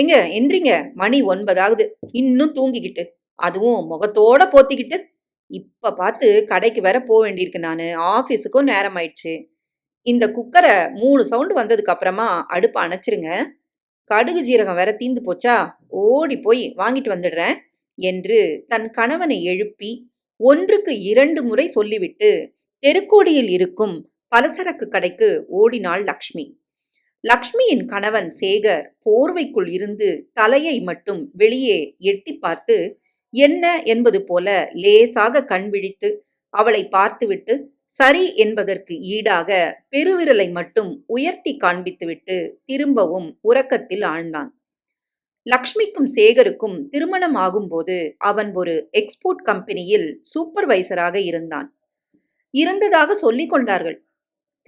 எங்க? எந்திரிங்க. மணி ஒன்பதாகுது இன்னும் தூங்கிக்கிட்டு. அதுவும் முகத்தோட போத்திக்கிட்டு. இப்ப பார்த்து கடைக்கு வேற போக வேண்டியிருக்கு நான். ஆஃபீஸுக்கும் நேரம் ஆயிடுச்சு இந்த குக்கரை மூணு சவுண்டு வந்ததுக்கு அப்புறமா அடுப்பை அணைச்சிருங்க. கடுகு ஜீரகம் வேற தீந்து போச்சா? ஓடி போய் வாங்கிட்டு வந்துடுறேன் என்று தன் கணவனை எழுப்பி ஒன்றுக்கு இரண்டு முறை சொல்லிவிட்டு தெருக்கோடியில் இருக்கும் பலசரக்கு கடைக்கு ஓடினாள் லக்ஷ்மி. லக்ஷ்மியின் கணவன் சேகர் போர்வைக்குள் இருந்து தலையை மட்டும் வெளியே எட்டி பார்த்து என்ன? என்பது போல லேசாக கண் விழித்து அவளை பார்த்துவிட்டு சரி என்பதற்கு ஈடாக பெருவிரலை மட்டும் உயர்த்தி காண்பித்துவிட்டு திரும்பவும் உறக்கத்தில் ஆழ்ந்தான். லக்ஷ்மிக்கும் சேகருக்கும் திருமணம் ஆகும்போது அவன் ஒரு எக்ஸ்போர்ட் கம்பெனியில் சூப்பர்வைசராக இருந்தான். இருந்ததாக சொல்லிக் கொண்டார்கள்.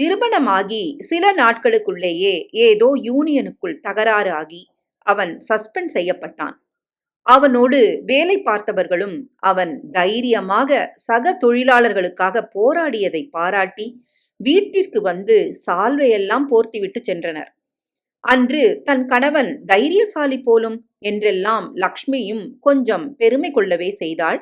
திருமணமாகி சில நாட்களுக்குள்ளேயே ஏதோ யூனியனுக்குள் தகராறு ஆகி அவன் சஸ்பெண்ட் செய்யப்பட்டான். அவனோடு வேலை பார்த்தவர்களும் அவன் தைரியமாக சக தொழிலாளர்களுக்காக போராடியதை பாராட்டி வீட்டிற்கு வந்து சால்வையெல்லாம் போர்த்திவிட்டு சென்றனர். அன்று தன் கணவன் தைரியசாலி போலும் என்றெல்லாம் லக்ஷ்மியும் கொஞ்சம் பெருமை கொள்ளவே செய்தாள்.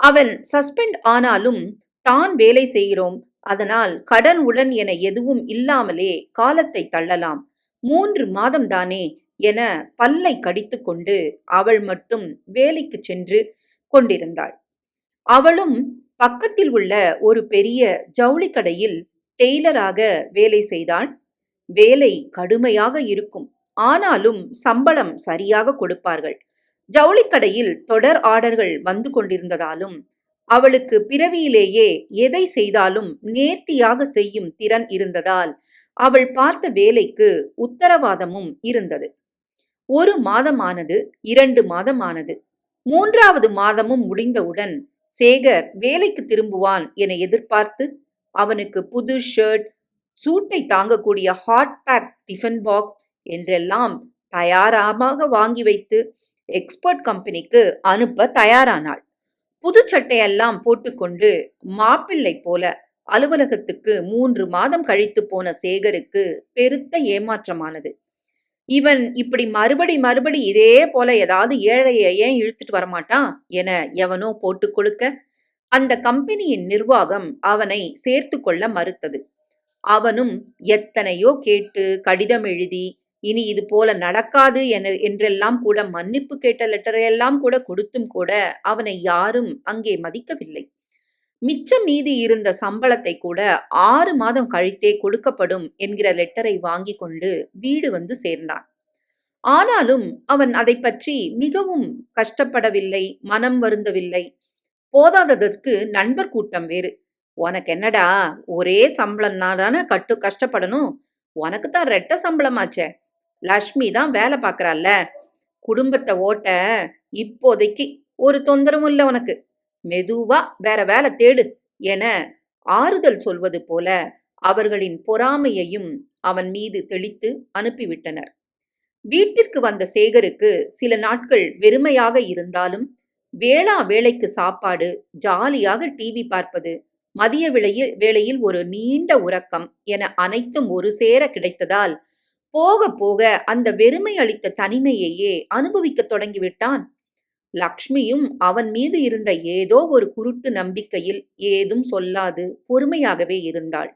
அவன் சஸ்பெண்ட் ஆனாலும் தான் வேலை செய்கிறோம் அதனால் கடன் உடன் என எதுவும் இல்லாமலே காலத்தை தள்ளலாம். மூன்று மாதம்தானே என பல்லை கடித்துக்கொண்டு அவள் மட்டும் வேலைக்கு சென்று கொண்டிருந்தாள். அவளும் பக்கத்தில் உள்ள ஒரு பெரிய ஜவுளி கடையில் டெய்லராக வேலை செய்தாள். வேலை கடுமையாக இருக்கும். ஆனாலும் சம்பளம் சரியாக கொடுப்பார்கள். ஜவுளிக்கடையில் தொடர் ஆர்டர்கள் வந்து கொண்டிருந்ததாலும் அவளுக்கு பிறவியிலேயே எதை செய்தாலும் நேர்த்தியாக செய்யும் திறன் இருந்ததால் அவள் பார்த்த வேலைக்கு உத்தரவாதமும் இருந்தது. ஒரு மாதமானது இரண்டு மாதமானது. மூன்றாவது மாதமும் முடிந்தவுடன் சேகர் வேலைக்கு திரும்புவான் என எதிர்பார்த்து அவனுக்கு புது ஷர்ட் சூட்டை தாங்கக்கூடிய ஹாட் பேக் டிஃபன் பாக்ஸ் என்றெல்லாம் தயாராக வாங்கி வைத்து எக்ஸ்பர்ட் கம்பெனிக்கு அனுப்ப தயாரானாள். புதுச்சட்டையெல்லாம் போட்டுக்கொண்டு மாப்பிள்ளை போல அலுவலகத்துக்கு மூன்று மாதம் கழித்து போன சேகருக்கு பெருத்த ஏமாற்றமானது. இவன் இப்படி மறுபடி மறுபடி இதே போல ஏதாவது ஏழையை ஏன் இழுத்துட்டு வரமாட்டான் என எவனோ போட்டு கொடுக்க அந்த கம்பெனியின் நிர்வாகம் அவனை சேர்த்து கொள்ள மறுத்தது. அவனும் எத்தனையோ கேட்டு கடிதம் எழுதி இனி இது போல நடக்காது என என்றெல்லாம் கூட மன்னிப்பு கேட்ட லெட்டரையெல்லாம் கூட கொடுத்தும் கூட அவனை யாரும் அங்கே மதிக்கவில்லை. மிச்சம் மீதி இருந்த சம்பளத்தை கூட ஆறு மாதம் கழித்தே கொடுக்கப்படும் என்கிற லெட்டரை வாங்கி கொண்டு வீடு வந்து சேர்ந்தான். ஆனாலும் அவன் அதை பற்றி மிகவும் கஷ்டப்படவில்லை மனம் வருந்தவில்லை. போதாததற்கு நண்பர் கூட்டம் வேறு. உனக்கு என்னடா ஒரே சம்பளம்னா தானே கட்டு கஷ்டப்படணும்? உனக்கு தான் ரெட்ட சம்பளமாச்சே. லக்ஷ்மி தான் வேலை பார்க்குறாள்ல குடும்பத்தை ஓட்ட இப்போதைக்கு ஒரு தொந்தரவும் இல்லை உனக்கு. மெதுவா வேற வேலை தேடு என ஆறுதல் சொல்வது போல அவர்களின் பொறாமையையும் அவன் மீது தெளித்து அனுப்பிவிட்டனர். வீட்டிற்கு வந்த சேகருக்கு சில நாட்கள் வெறுமையாக இருந்தாலும் வேளா வேலைக்கு சாப்பாடு ஜாலியாக டிவி பார்ப்பது மதிய விலையில் வேளையில் ஒரு நீண்ட உறக்கம் என அனைத்தும் ஒரு சேர கிடைத்ததால் போக போக அந்த வெறுமை அளித்த தனிமையையே அனுபவிக்க தொடங்கிவிட்டான். லக்ஷ்மியும் அவன் மீது இருந்த ஏதோ ஒரு குருட்டு நம்பிக்கையில் ஏதும் சொல்லாது பொறுமையாகவே இருந்தாள்.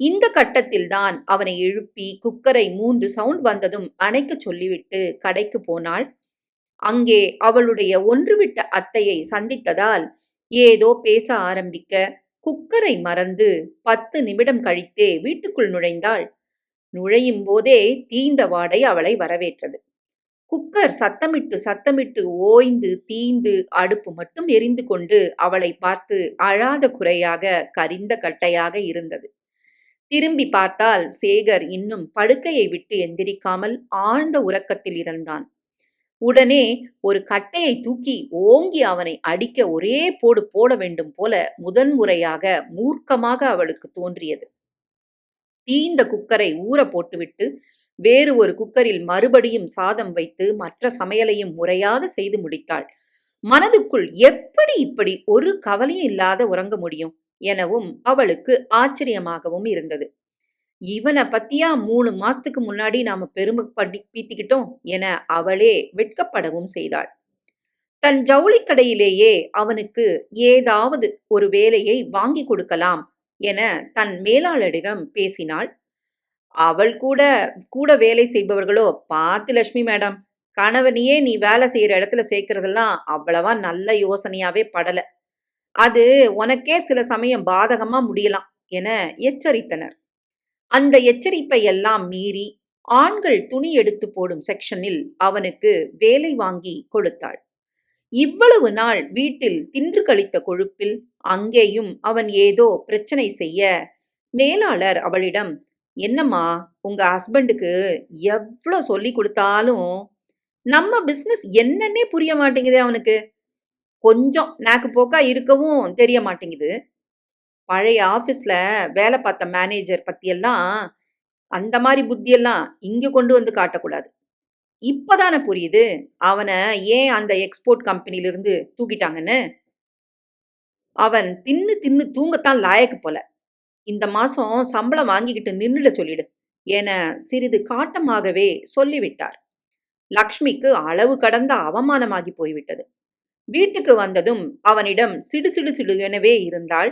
இந்த கட்டத்தில்தான் அவனை எழுப்பி குக்கரை மூன்று சவுண்ட் வந்ததும் அணைக்க சொல்லிவிட்டு கடைக்கு போனாள். அங்கே அவளுடைய ஒன்றுவிட்ட அத்தையை சந்தித்ததால் ஏதோ பேச ஆரம்பிக்க குக்கரை மறந்து பத்து நிமிடம் கழித்தே வீட்டுக்குள் நுழைந்தாள். நுழையும் போதே தீந்த வாடை அவளை வரவேற்றது. குக்கர் சத்தமிட்டு சத்தமிட்டு ஓய்ந்து தீந்து அடுப்பு மட்டும் எரிந்து கொண்டு அவளை பார்த்து அழாத குறையாக கரிந்த கட்டையாக இருந்தது. திரும்பி பார்த்தால் சேகர் இன்னும் படுக்கையை விட்டு எந்திரிக்காமல் ஆழ்ந்த உறக்கத்தில் இருந்தான். உடனே ஒரு கட்டையை தூக்கி ஓங்கி அவனை அடிக்க ஒரே போடு போட வேண்டும் போல முதன்முறையாக மூர்க்கமாக அவளுக்கு தோன்றியது. தீந்த குக்கரை ஊற போட்டுவிட்டு வேறு ஒரு குக்கரில் மறுபடியும் சாதம் வைத்து மற்ற சமையலையும் முறையாக செய்து முடித்தாள். மனதுக்குள் எப்படி இப்படி ஒரு கவலையும் இல்லாத உறங்க முடியும் எனவும் அவளுக்கு ஆச்சரியமாகவும் இருந்தது. இவனை பத்தியா மூணு மாசத்துக்கு முன்னாடி நாம பெருமை படி பீத்திக்கிட்டோம் என அவளே வெட்கப்படவும் செய்தாள். தன் ஜவுளிக்கடையிலேயே அவனுக்கு ஏதாவது ஒரு வேலையை வாங்கி கொடுக்கலாம் என தன் மேலாளரிடம் பேசினாள். அவள் கூட கூட வேலை செய்பவர்களோ பார்த்து லட்சுமி மேடம் கணவனையே நீ வேலை செய்யற இடத்துல சேர்க்கறதெல்லாம் அவ்வளவா நல்ல யோசனையாவே படல. அது உனக்கே சில சமயம் பாதகமா முடியலாம் என எச்சரித்தனர். அந்த எச்சரிப்பை எல்லாம் மீறி ஆண்கள் துணி எடுத்து போடும் செக்ஷனில் அவனுக்கு வேலை வாங்கி கொடுத்தாள். இவ்வளவு நாள் வீட்டில் தின்று கழித்த கொழுப்பில் அங்கேயும் அவன் ஏதோ பிரச்சனை செய்ய. மேலாளர் அவளிடம் என்னம்மா உங்க ஹஸ்பண்டுக்கு எவ்வளோ சொல்லி கொடுத்தாலும் நம்ம பிஸ்னஸ் என்னன்னே புரிய மாட்டேங்குது அவனுக்கு. கொஞ்சம் நாக்கு போக்கா இருக்கவும் தெரிய மாட்டேங்குது. பழைய ஆஃபீஸில் வேலை பார்த்த மேனேஜர் பற்றியெல்லாம் அந்த மாதிரி புத்தியெல்லாம் இங்கே கொண்டு வந்து காட்டக்கூடாது. இப்போதானே புரியுது அவனை ஏன் அந்த எக்ஸ்போர்ட் கம்பெனிலிருந்து தூக்கிட்டாங்கன்னு? அவன் தின்னு தின்னு தூங்கத்தான் லாயக்கு போல. இந்த மாசம் சம்பளம் வாங்கிக்கிட்டு நின்னுட சொல்லிடு என சிறிது காட்டமாகவே சொல்லிவிட்டார். லக்ஷ்மிக்கு அளவு கடந்த அவமானமாகி போய்விட்டது. வீட்டுக்கு வந்ததும் அவனிடம் சிடு சிடு சிடு எனவே இருந்தாள்.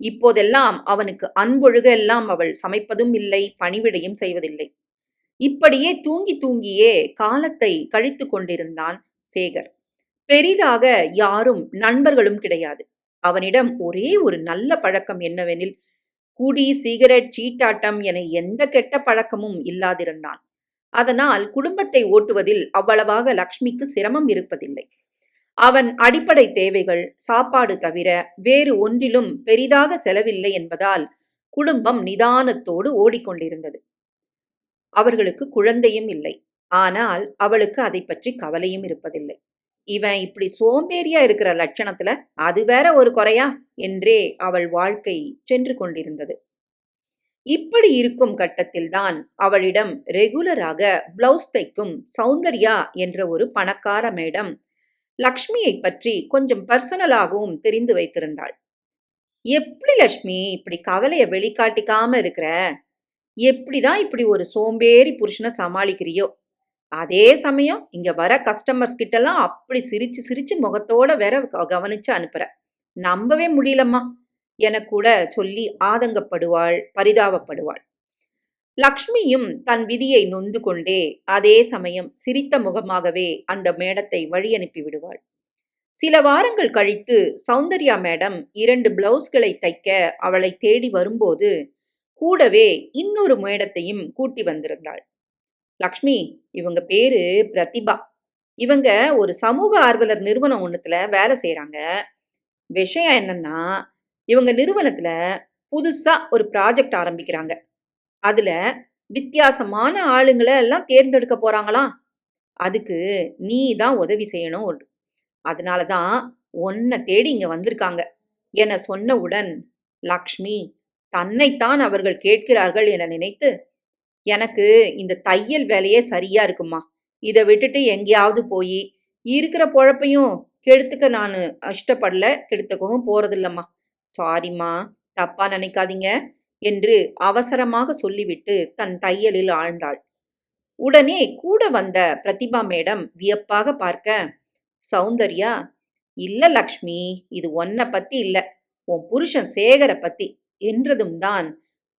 இப்போதெல்லாம் அவனுக்கு அன்பொழுக எல்லாம் அவள் சமைப்பதும் இல்லை பணிவிடையும் செய்வதில்லை. இப்படியே தூங்கி தூங்கியே காலத்தை கழித்து கொண்டிருந்தான் சேகர். பெரிதாக யாரும் நண்பர்களும் கிடையாது. அவனிடம் ஒரே ஒரு நல்ல பழக்கம் என்னவெனில் குடி சிகரெட் சீட்டாட்டம் என எந்த கெட்ட பழக்கமும் இல்லாதிருந்தான். அதனால் குடும்பத்தை ஓட்டுவதில் அவ்வளவாக லக்ஷ்மிக்கு சிரமம் இருப்பதில்லை. அவன் அடிப்படை தேவைகள் சாப்பாடு தவிர வேறு ஒன்றிலும் பெரிதாக செலவில்லை என்பதால் குடும்பம் நிதானத்தோடு ஓடிக்கொண்டிருந்தது. அவர்களுக்கு குழந்தையும் இல்லை. ஆனால் அவளுக்கு அதை பற்றி கவலையும் இருப்பதில்லை. இவன் இப்படி சோம்பேறியா இருக்கிற லட்சணத்துல அது வேற ஒரு குறையா? என்றே அவள் வாழ்க்கை சென்று கொண்டிருந்தது. இப்படி இருக்கும் கட்டத்தில்தான் அவளிடம் ரெகுலராக பிளவுஸ் தைக்கும் சௌந்தர்யா என்ற ஒரு பணக்கார மேடம் லக்ஷ்மியை பற்றி கொஞ்சம் பர்சனலாகவும் தெரிந்து வைத்திருந்தாள். எப்படி லக்ஷ்மி இப்படி கவலையை வெளிக்காட்டிக்காம இருக்கிற? எப்படிதான் இப்படி ஒரு சோம்பேறி புருஷனை சமாளிக்கிறியோ? அதே சமயம் இங்க வர கஸ்டமர்ஸ் கிட்டலாம் அப்படி சிரிச்சு சிரிச்சு முகத்தோட வேற க- கவனிச்சு அனுப்புற. நம்பவே முடியலம்மா. என கூட சொல்லி ஆதங்கப்படுவாள் பரிதாபப்படுவாள். லக்ஷ்மியும் தன் விதியை நொந்து கொண்டே அதே சமயம் சிரித்த முகமாகவே அந்த மேடத்தை வழி அனுப்பி விடுவாள். சில வாரங்கள் கழித்து சௌந்தர்யா மேடம் இரண்டு பிளவுஸ்களை தைக்க அவளை தேடி வரும்போது கூடவே இன்னொரு மேடத்தையும் கூட்டி வந்திருந்தாள். லக்ஷ்மி இவங்க பேரு பிரதிபா. இவங்க ஒரு சமூக ஆர்வலர் நிறுவனம் ஒன்றுத்துல வேலை செய்கிறாங்க விஷயம் என்னன்னா இவங்க நிறுவனத்துல புதுசா ஒரு ப்ராஜெக்ட் ஆரம்பிக்கிறாங்க. அதுல வித்தியாசமான ஆளுங்களை எல்லாம் தேர்ந்தெடுக்க போறாங்களாம். அதுக்கு நீ தான் உதவி செய்யணும் அதனால தான் உன்னை தேடி இங்க வந்திருக்காங்க. என சொன்னவுடன் லக்ஷ்மி தன்னைத்தான் அவர்கள் கேட்கிறார்கள் என நினைத்து எனக்கு இந்த தையல் வேலையே சரியா இருக்குமா? இதை விட்டுட்டு எங்கேயாவது போய் இருக்கிற பொழப்பையும் கெடுத்துக்க நான் இஷ்டப்படல கெடுத்துக்கவும் போறதில்லம்மா. சாரிம்மா தப்பா நினைக்காதீங்க என்று அவசரமாக சொல்லிவிட்டு தன் தையலில் ஆழ்ந்தாள். உடனே கூட வந்த பிரதிபா மேடம் வியப்பாக பார்க்க சௌந்தர்யா இல்ல லக்ஷ்மி இது ஒன்ன பத்தி இல்ல. உன் புருஷன் சேகரை பத்தி. என்றதும் தான்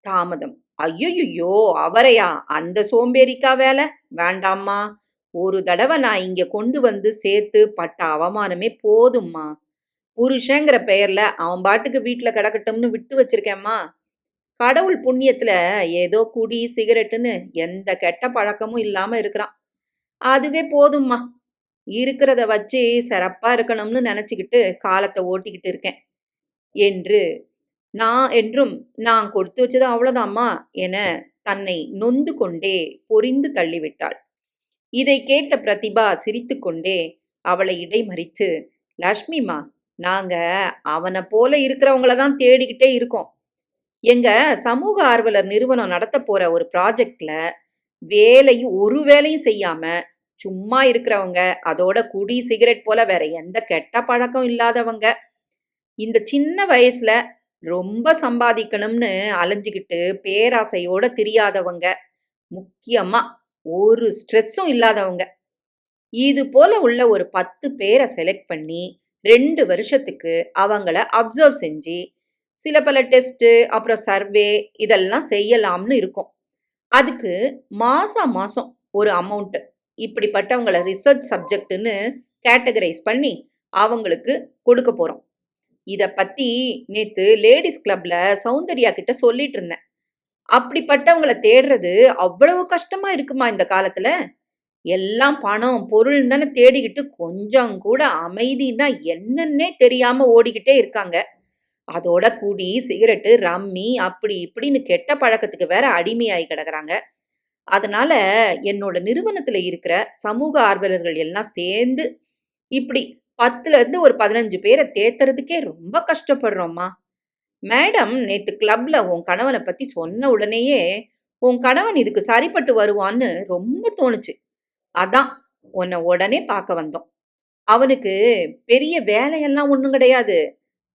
தாமதம். ஐயோயோ அவரையா? அந்த சோம்பேறிக்கா வேலை? வேண்டாம்மா. ஒரு தடவை நான் இங்க கொண்டு வந்து சேர்த்து பட்ட அவமானமே போதும்மா. புருஷங்கிற பெயர்ல அவன் பாட்டுக்கு வீட்டுல கிடக்கட்டும்னு விட்டு வச்சிருக்கேம்மா. கடவுள் புண்ணியத்துல ஏதோ குடி சிகரெட்டுன்னு எந்த கெட்ட பழக்கமும் இல்லாம இருக்கிறான். அதுவே போதும்மா. இருக்கிறத வச்சு சிறப்பா இருக்கணும்னு நினைச்சுக்கிட்டு காலத்தை ஓட்டிக்கிட்டு இருக்கேன். என்று நான் என்றும் நான் கொடுத்து வச்சது அவ்வளவுதாம்மா என தன்னை நொந்து கொண்டே பொரிந்து தள்ளிவிட்டாள். இதை கேட்ட பிரதிபா சிரித்துக்கொண்டே அவளை இடைமறித்து லக்ஷ்மிமா நாங்க அவனை போல இருக்கிறவங்கள தான் தேடிக்கிட்டே இருக்கோம். எங்க சமூக ஆர்வலர் நிறுவனம் நடத்த போற ஒரு ப்ராஜெக்ட்ல வேலையும் ஒரு வேலையும் செய்யாம சும்மா இருக்கிறவங்க அதோட குடி சிகரெட் போல வேற எந்த கெட்ட பழக்கம் இல்லாதவங்க. இந்த சின்ன வயசுல ரொம்ப சம்பாதிக்கணும்னு அலைஞ்சிக்கிட்டு பேராசையோட தெரியாதவங்க. முக்கியமா ஒரு ஸ்ட்ரெஸ்ஸும் இல்லாதவங்க. இது போல உள்ள ஒரு பத்து பேரை செலக்ட் பண்ணி ரெண்டு வருஷத்துக்கு அவங்கள அப்சர்வ் செஞ்சு சில பல டெஸ்ட்டு அப்புறம் சர்வே இதெல்லாம் செய்யலாம்னு இருக்கும். அதுக்கு மாசம் மாசம் ஒரு அமௌண்ட்டு இப்படிப்பட்டவங்கள ரிசர்ச் சப்ஜெக்ட்னு கேட்டகரைஸ் பண்ணி அவங்களுக்கு கொடுக்க போகிறோம் இதை பத்தி நேத்து லேடிஸ் கிளப்ல சௌந்தர்யா கிட்ட சொல்லிட்டு இருந்தேன் அப்படிப்பட்டவங்கள தேடுறது அவ்வளவு கஷ்டமா இருக்குமா இந்த காலத்துல? எல்லாம் பணம் பொருள் தானே தேடிக்கிட்டு கொஞ்சம் கூட அமைதினா என்னன்னே தெரியாம ஓடிக்கிட்டே இருக்காங்க. அதோட குடி சிகரெட்டு ரம்மி அப்படி இப்படின்னு கெட்ட பழக்கத்துக்கு வேற அடிமையாகி கிடக்குறாங்க. அதனால என்னோட நிறுவனத்துல இருக்கிற சமூக ஆர்வலர்கள் எல்லாம் சேர்ந்து இப்படி பத்துல இருந்து ஒரு பதினஞ்சு பேரை தேத்துறதுக்கே ரொம்ப கஷ்டப்படுறோம்மா. மேடம் நேற்று கிளப்ல உன் கணவனை பத்தி சொன்ன உடனேயே உன் கணவன் இதுக்கு சரிப்பட்டு வருவான்னு ரொம்ப தோணுச்சு. அதான் உன்னை உடனே பார்க்க வந்தோம். அவனுக்கு பெரிய வேலையெல்லாம் ஒன்றும் கிடையாது.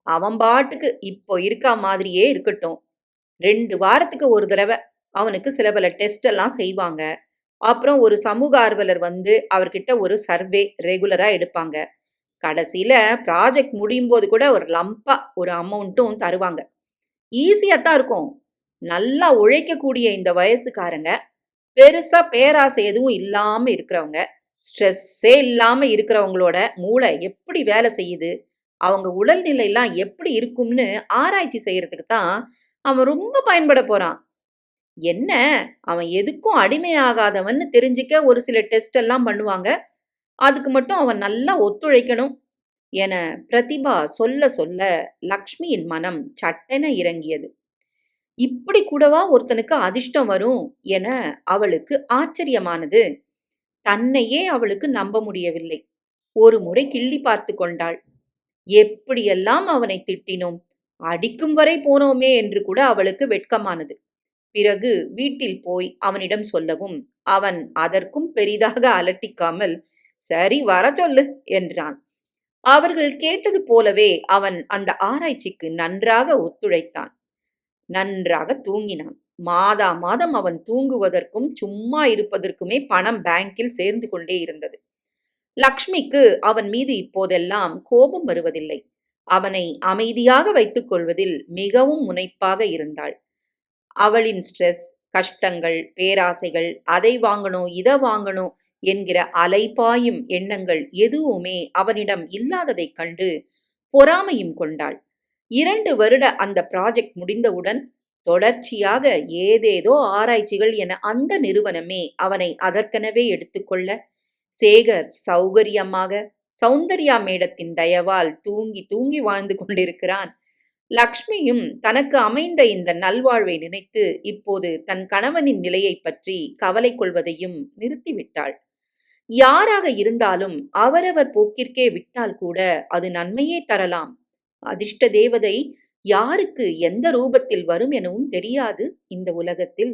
அவன் பாட்டுக்கு இப்போ இருக்கா மாதிரியே இருக்கட்டும். ரெண்டு வாரத்துக்கு ஒரு தடவை அவனுக்கு சில பல டெஸ்ட் எல்லாம் செய்வாங்க. அப்புறம் ஒரு சமூக ஆர்வலர் வந்து அவர்கிட்ட ஒரு சர்வே ரெகுலரா எடுப்பாங்க. கடைசியில் ப்ராஜெக்ட் முடியும் போது கூட ஒரு லம்பா ஒரு அமௌண்ட்டும் தருவாங்க. ஈஸியாக தான் இருக்கும். நல்லா உழைக்கக்கூடிய இந்த வயசுக்காரங்க பெருசாக பேராசை எதுவும் இல்லாமல் இருக்கிறவங்க ஸ்ட்ரெஸ்ஸே இல்லாமல் இருக்கிறவங்களோட மூளை எப்படி வேலை செய்யுது அவங்க உடல்நிலையெல்லாம் எப்படி இருக்கும்னு ஆராய்ச்சி செய்கிறதுக்கு தான் அவன் ரொம்ப பயன்பட போகிறான் என்ன? அவன் எதுக்கும் அடிமையாகாதவன்னு தெரிஞ்சுக்க ஒரு சில டெஸ்ட் எல்லாம் பண்ணுவாங்க. அதுக்கு மட்டும் அவன் நல்லா ஒத்துழைக்கணும் என பிரதிபா சொல்ல சொல்ல லக்ஷ்மியின் மனம் சட்டென இறங்கியது. இப்படி கூடவா ஒருத்தனுக்கு அதிர்ஷ்டம் வரும் என அவளுக்கு ஆச்சரியமானது. தன்னையே அவளுக்கு நம்ப முடியவில்லை. ஒரு முறை கிள்ளி பார்த்து கொண்டாள். எப்படியெல்லாம் அவனை திட்டினோம். அடிக்கும் வரை போனோமே என்று கூட அவளுக்கு வெட்கமானது. பிறகு வீட்டில் போய் அவனிடம் சொல்லவும் அவன் அதற்கும் பெரிதாக அலட்டிக்காமல் சரி வர சொல்லு என்றான். அவர்கள் கேட்டது போலவே அவன் அந்த ஆராய்ச்சிக்கு நன்றாக ஒத்துழைத்தான். நன்றாக தூங்கினான். மாதா மாதம் அவன் தூங்குவதற்கும் சும்மா இருப்பதற்குமே பணம் பேங்கில் சேர்ந்து கொண்டே இருந்தது. லக்ஷ்மிக்கு அவன் மீது இப்போதெல்லாம் கோபம் வருவதில்லை. அவனை அமைதியாக வைத்துக் கொள்வதில் மிகவும் முனைப்பாக இருந்தாள். அவளின் ஸ்ட்ரெஸ் கஷ்டங்கள் பேராசைகள் அதை வாங்கணும் இதை வாங்கணும் என்கிற அலைபாயும் எண்ணங்கள் எதுவுமே அவனிடம் இல்லாததைக் கண்டு பொறாமையும் கொண்டாள். இரண்டு வருட அந்த ப்ராஜெக்ட் முடிந்தவுடன் தொடர்ச்சியாக ஏதேதோ ஆராய்ச்சிகள் என அந்த நிறுவனமே அவனை அதற்கெனவே எடுத்துக்கொள்ள சேகர் சௌகரியமாக சௌந்தர்யா மேடத்தின் தயவால் தூங்கி தூங்கி வாழ்ந்து கொண்டிருக்கிறான். லக்ஷ்மியும் தனக்கு அமைந்த இந்த நல்வாழ்வை நினைத்து இப்போது தன் கணவனின் நிலையை பற்றி கவலை கொள்வதையும் நிறுத்திவிட்டாள். யாராக இருந்தாலும் அவரவர் போக்கிற்கே விட்டால் கூட அது நன்மையே தரலாம். அதிர்ஷ்ட தேவதை யாருக்கு எந்த ரூபத்தில் வரும் எனவும் தெரியாது இந்த உலகத்தில்.